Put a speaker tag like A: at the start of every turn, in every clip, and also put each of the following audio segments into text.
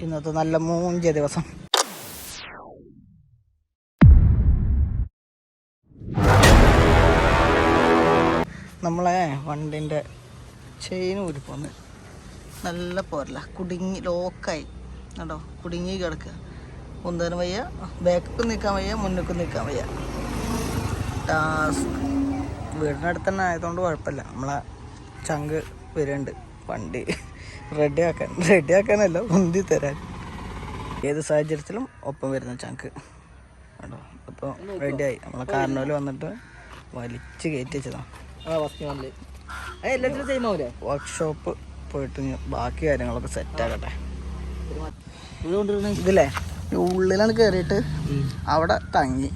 A: ഇന്നത്തെ നല്ല മൂഞ്ചിയ ദിവസം. നമ്മളെ വണ്ടിന്റെ ചെയിൻ ഊരിപ്പോന്ന് നല്ല പോരല്ല കുടുങ്ങി ലോക്കായി കേട്ടോ കുടുങ്ങി കിടക്കുക ഒന്നിനും വയ്യ. ബാക്കിൽ നിൽക്കാൻ വയ്യ. മുന്നിൽ നിൽക്കാൻ വയ്യ. ടാസ്ക് വീടിനടുത്ത് ആയതുകൊണ്ട് കുഴപ്പമില്ല. നമ്മളെ ചങ്ക് വരുന്നുണ്ട് വണ്ടി. റെഡി ആക്കാൻ റെഡി ആക്കാനല്ല ഉന്തി തരാൻ. ഏത് സാഹചര്യത്തിലും ഒപ്പം വരുന്ന ചങ്ക്. കേട്ടോ അപ്പോൾ റെഡിയായി. നമ്മളെ കാരണോൽ വന്നിട്ട് വലിച്ച് കയറ്റി വെച്ചതാണ് വർക്ക്ഷോപ്പ് പോയിട്ട് ബാക്കി കാര്യങ്ങളൊക്കെ സെറ്റ് ആക്കട്ടെ
B: ഇവിടെ കൊണ്ടുവരണേ
A: ഇതില്ലേ? ഉള്ളിലാണ് കയറിയിട്ട് അവിടെ തങ്ങി.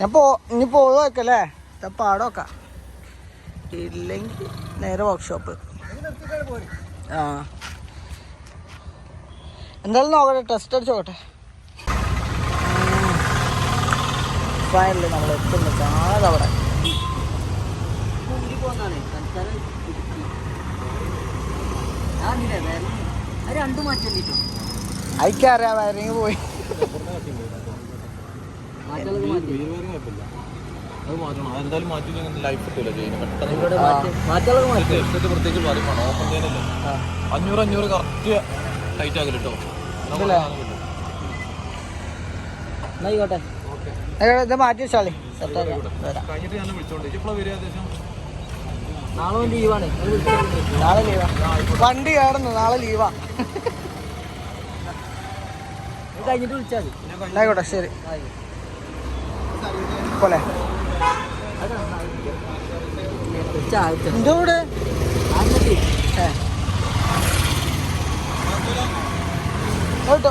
A: ഞാൻ പോ ഇനി പോയി നോക്കല്ലേ പാടം നോക്കാം ഇല്ലെങ്കിൽ നേരെ വർക്ക്ഷോപ്പ് ആ. എന്തായാലും നോക്കട്ടെ ടെസ്റ്റ് അടിച്ച് നോക്കട്ടെ ഫൈനലി നമ്മൾ എത്തുന്നു. കാണാതെ അവിടെ. അയക്കറിയാം വയറിങ് പോയി.
B: മാറ്റി
C: അത് മാറ്റണം. അതെന്തായാലും മാറ്റിയില്ലെങ്കിൽ ലൈഫ് പെട്ടെന്ന് പ്രത്യേകിച്ച് പറയുമ്പോൾ ഓപ്പൺ ചെയ്യാനല്ലേ. അഞ്ഞൂറ് അഞ്ഞൂറ് കറക്റ്റ് ടൈറ്റ് ആക്കി കേട്ടോ
A: ആയിക്കോട്ടെ. ഇത് മാറ്റി വെച്ചാളി. സെറ്റാക്കാം വരാം.
C: കഴിഞ്ഞിട്ട് ഞാൻ വിളിച്ചോണ്ട് ഇപ്പോഴാണ് വരിക ഏകദേശം
B: നാളെ ലീവാണ്.
A: നാളെ ലീവാ. വണ്ടി കയറുന്നു നാളെ ലീവാ.
B: കഴിഞ്ഞിട്ട് വിളിച്ചാൽ മതി.
A: ആയിക്കോട്ടെ ശരി. പോലെ. എന്റെ കൂടെ കേട്ടോ